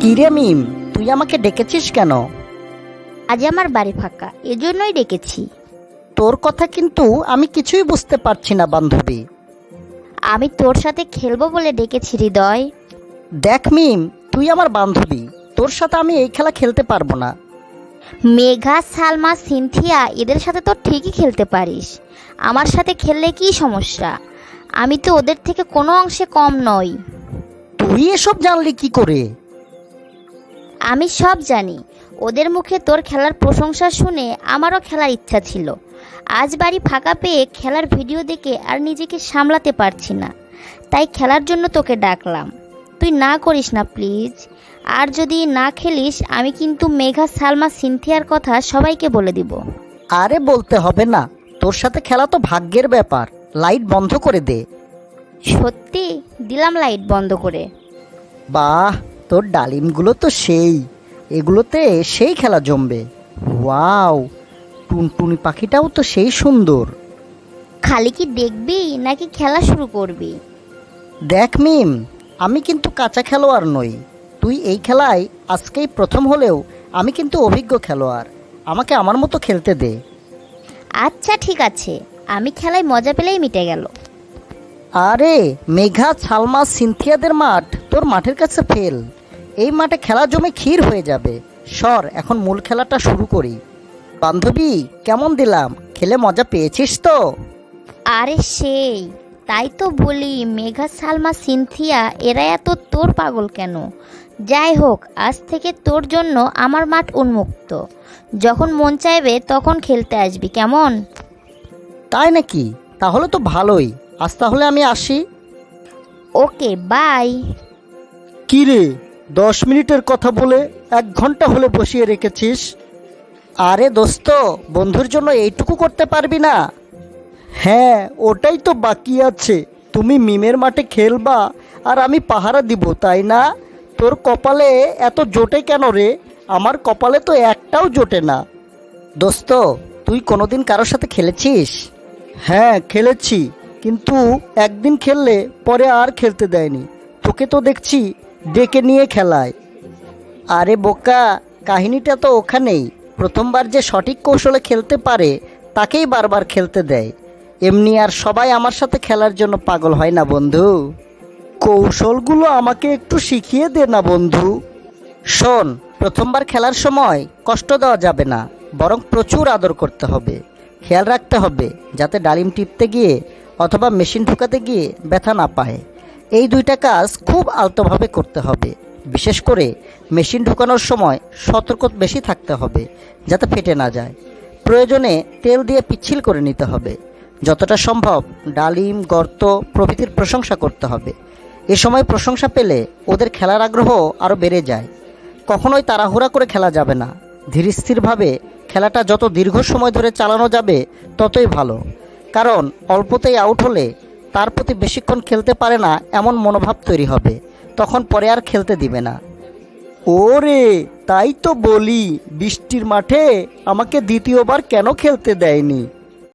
কিরে মিম? তুই আমাকে ডেকেছিস কেন? আজ আমার বাড়ি ফাঁকা এজন্যই ডেকেছি। তোর কথা কিন্তু আমি কিছুই বুঝতে পারছি না বান্ধবী। আমি তোর সাথে খেলব বলে ডেকেছি হৃদয়। দেখ মিম তুই আমার বান্ধবী তোর সাথে আমি এই খেলা খেলতে পারব না। মেঘা সালমা সিনথিয়া এদের সাথে তো ঠিকই খেলতে পারিস। আমার সাথে খেললে কি সমস্যা? আমি তো ওদের থেকে কোনো অংশে কম নই। তুই এসব জানলি কি করে? আমি সব জানি। ওদের মুখে তোর খেলার প্রশংসা শুনে আমারও খেলার ইচ্ছা ছিল। আজ বাড়ি ফাঁকা পেয়ে খেলার ভিডিও দেখে আর নিজেকে সামলাতে পারছি না। তাই খেলার জন্য তোকে ডাকলাম। তুই না করিস না প্লিজ। আর যদি না খেলিস আমি কিন্তু মেঘা সালমা সিনথিয়ার কথা সবাইকে বলে দিব। আরে বলতে হবে না। তোর সাথে খেলা তো ভাগ্যের ব্যাপার। লাইট বন্ধ করে দে। সত্যি? দিলাম লাইট বন্ধ করে। বাহ! তোর ডালিমগুলো তো সেই। এগুলোতে সেই খেলা জমবে। ওয়াও টুনটুনি পাখিটাও তো সেই সুন্দর। খালি কি দেখবি নাকি খেলা শুরু করবি? দেখ মিম আমি কিন্তু কাঁচা খেলোয়াড় নই। তুই এই খেলায় আজকেই প্রথম হলেও আমি কিন্তু অভিজ্ঞ খেলোয়াড়। আমাকে আমার মতো খেলতে দে। আচ্ছা ঠিক আছে। আমি খেলায় মজা পেলেই মিটে গেল। আরে মেঘা ছালমা সিনথিয়াদের মাঠ তোর মাঠের কাছে ফেল। এই মাঠে খেলা জমে ক্ষীর হয়ে যাবে। সর এখন মূল খেলাটা শুরু করি। বান্ধবী কেমন দিলাম? খেলে মজা পেয়েছিস তো? আরে সেই তাই তো বলি মেঘা সালমা সিনথিয়া এরা এত তোর পাগল কেন? যাই হোক আজ থেকে তোর জন্য আমার মাঠ উন্মুক্ত। যখন মন চাইবে তখন খেলতে আসবি কেমন? তাই নাকি? তাহলে তো ভালোই। আজ তাহলে আমি আসি। Okay bye. কি রে? দশ মিনিটের কথা বলে এক ঘণ্টা হলে বসিয়ে রেখেছিস। আরে দোস্ত, বন্ধুর জন্য এইটুকু করতে পারবি না? হ্যাঁ ওটাই তো বাকি আছে। তুমি মিমের মাঠে খেলবা, আর আমি পাহারা দিব, তাই না? তোর কপালে এত জোটে কেন রে? আমার কপালে তো একটাও জোটে না। দোস্ত, তুই কোনোদিন কারোর সাথে খেলেছিস? হ্যাঁ খেলেছি। কিন্তু একদিন খেললে পরে আর খেলতে দেয়নি। তোকে তো দেখছি ডেকে নিয়ে খেলায়। আরে বোকা, কাহিনীটা তো ওখানেই। প্রথমবার যে সঠিক কৌশলে খেলতে পারে, তাকেই বারবার খেলতে দেয়। এমনি আর সবাই আমার সাথে খেলার জন্য পাগল হয় না বন্ধু। কৌশলগুলো আমাকে একটু শিখিয়ে দে না বন্ধু। শোন, প্রথমবার খেলার সময় কষ্ট দেওয়া যাবে না, বরং প্রচুর আদর করতে হবে। খেয়াল রাখতে হবে, যাতে ডালিম টিপতে গিয়ে অথবা মেশিন ঢুকাতে গিয়ে ব্যথা না পায়। এই দুইটা কাজ খুব আলতোভাবে করতে হবে। বিশেষ করে মেশিন ঢুকানোর সময় সতর্ক বেশি থাকতে হবে, যাতে ফেটে না যায়। প্রয়োজনে তেল দিয়ে পিচ্ছিল করে নিতে হবে। যতটা সম্ভব ডালিম, গর্ত প্রভৃতির প্রশংসা করতে হবে। এ সময় প্রশংসা পেলে ওদের খেলার আগ্রহ আরও বেড়ে যায়। কখনোই তাড়াহুড়া করে খেলা যাবে না। ধীরস্থিরভাবে খেলাটা যত দীর্ঘ সময় ধরে চালানো যাবে, ততই ভালো। কারণ অল্পতেই আউট হলে তার প্রতি বেশিক্ষণ খেলতে পারে না, এমন মনোভাব তৈরি হবে। তখন পরে আর খেলতে দিবে না। ওরে, তাই তো বলি, বৃষ্টির মাঠে আমাকে দ্বিতীয়বার কেন খেলতে দেয়নি?